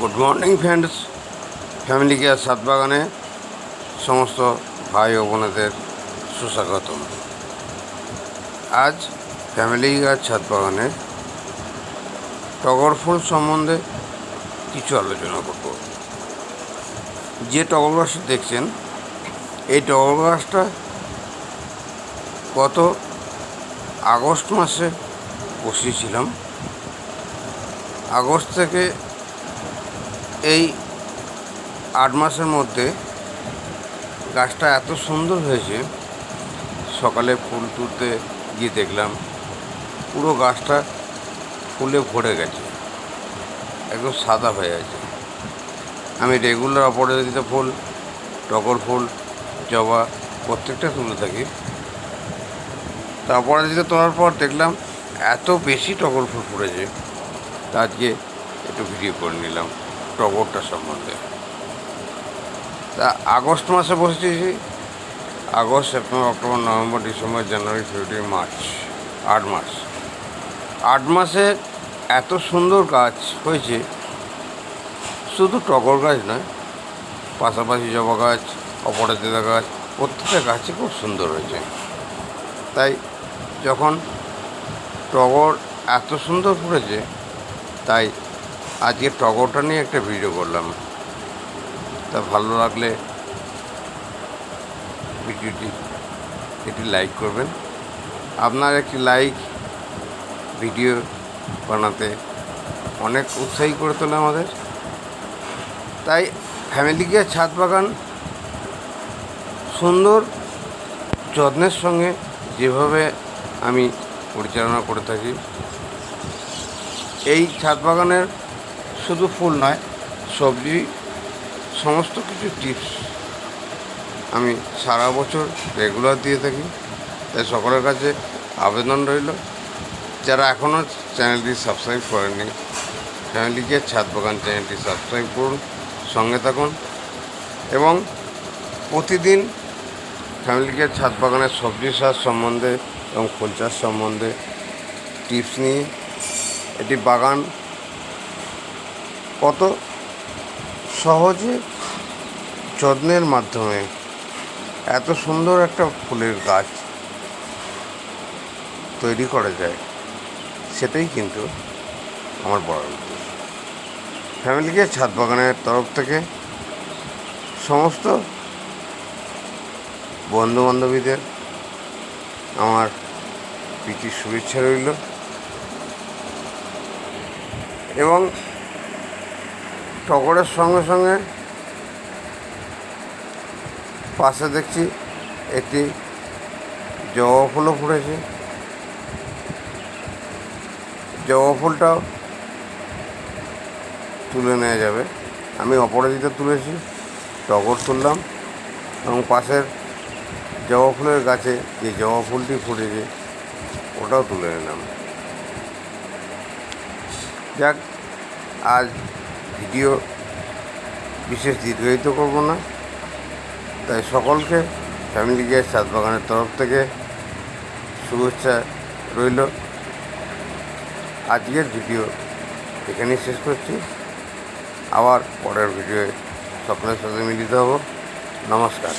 Good morning friends family care সাতবাগানে সমস্ত ভাই ও বোনেদের সুস্বাগতম। আজ ফ্যামিলি কেয়ার ছাদবাগানে টগর ফুল সম্বন্ধে কিছু আলোচনা করব। যে টগর গাছটা দেখছেন, এই টগর গাছটা গত আগস্ট মাসে বসিয়েছিলাম। আগস্ট থেকে এই আট মাসের মধ্যে গাছটা এত সুন্দর হয়েছে, সকালে ফুল তুলতে গিয়ে দেখলাম, পুরো গাছটা ফুলে ভরে গেছে, একদম সাদা হয়ে আছে। আমি রেগুলার অপরাজিত ফুল, টগর ফুল, জবা, প্রত্যেকটা তুলে থাকি। তা অপরাজিত তোলার পর দেখলাম এত বেশি টগর ফুল ফুটেছে, তা আজকে একটু ভিডিও করে নিলাম। টগরটা সম্বন্ধে। তা আগস্ট মাসে বসেছি। August, September, October, November, December, January, February, March, আট মাস। আট মাসে এত সুন্দর গাছ হয়েছে। শুধু টগর গাছ নয়, পাশাপাশি জবা গাছ, অপরাজিতা গাছ, প্রত্যেকটা গাছই খুব সুন্দর হয়েছে। তাই যখন টগর এত সুন্দর ফুটেছে, তাই আজকে টগরটা নিয়ে একটা ভিডিও করলাম। তা ভালো লাগলে ভিডিওটি এটি লাইক করবেন। আপনার একটি লাইক ভিডিও বানাতে অনেক উৎসাহী করে তোলে আমাদের। তাই ফ্যামিলিকে ছাদ বাগান সুন্দর যত্নের সঙ্গে যেভাবে আমি পরিচালনা করে থাকি, এই ছাদ বাগানের শুধু ফুল নয়, সবজি, সমস্ত কিছু টিপস আমি সারা বছর রেগুলার দিয়ে থাকি। তাই সকলের কাছে আবেদন রইল, যারা এখনও চ্যানেলটি সাবস্ক্রাইব করেননি ফ্যামিলিকে ছাদ বাগান চ্যানেলটি সাবস্ক্রাইব করুন, সঙ্গে থাকুন এবং প্রতিদিন ফ্যামিলিকে ছাদ বাগানের সবজি চাষ সম্বন্ধে এবং ফুল চাষ সম্বন্ধে টিপস নিয়ে এটি বাগান কত সহজে যত্নের মাধ্যমে এত সুন্দর একটা ফুলের গাছ তৈরি করা যায়, সেটাই কিন্তু আমার বড় উদ্দেশ্য। ফ্যামিলিকে, ছাদ বাগানের তরফ থেকে সমস্ত বন্ধু বান্ধবীদের আমার প্রীতির শুভেচ্ছা রইল। এবং টগরের সঙ্গে সঙ্গে পাশে দেখছি একটি জবা ফুলও ফুটেছে। জবা ফুলটাও তুলে নেওয়া যাবে। আমি অপরাজিতা তুলেছি, টগর তুললাম এবং পাশের জবা ফুলের গাছে যে জবা ফুলটি ফুটেছে, ওটাও তুলে নিলাম। যাক, আজ ভিডিও বিশেষ দীর্ঘায়িত করব না। তাই সকলকে ফ্যামিলি গিয়ে চাঁদ বাগানের তরফ থেকে শুভেচ্ছা রইল। আজকের ভিডিও এখানেই শেষ করছি। আবার পরের ভিডিওয়ে সকলের সাথে মিলিত হব। নমস্কার।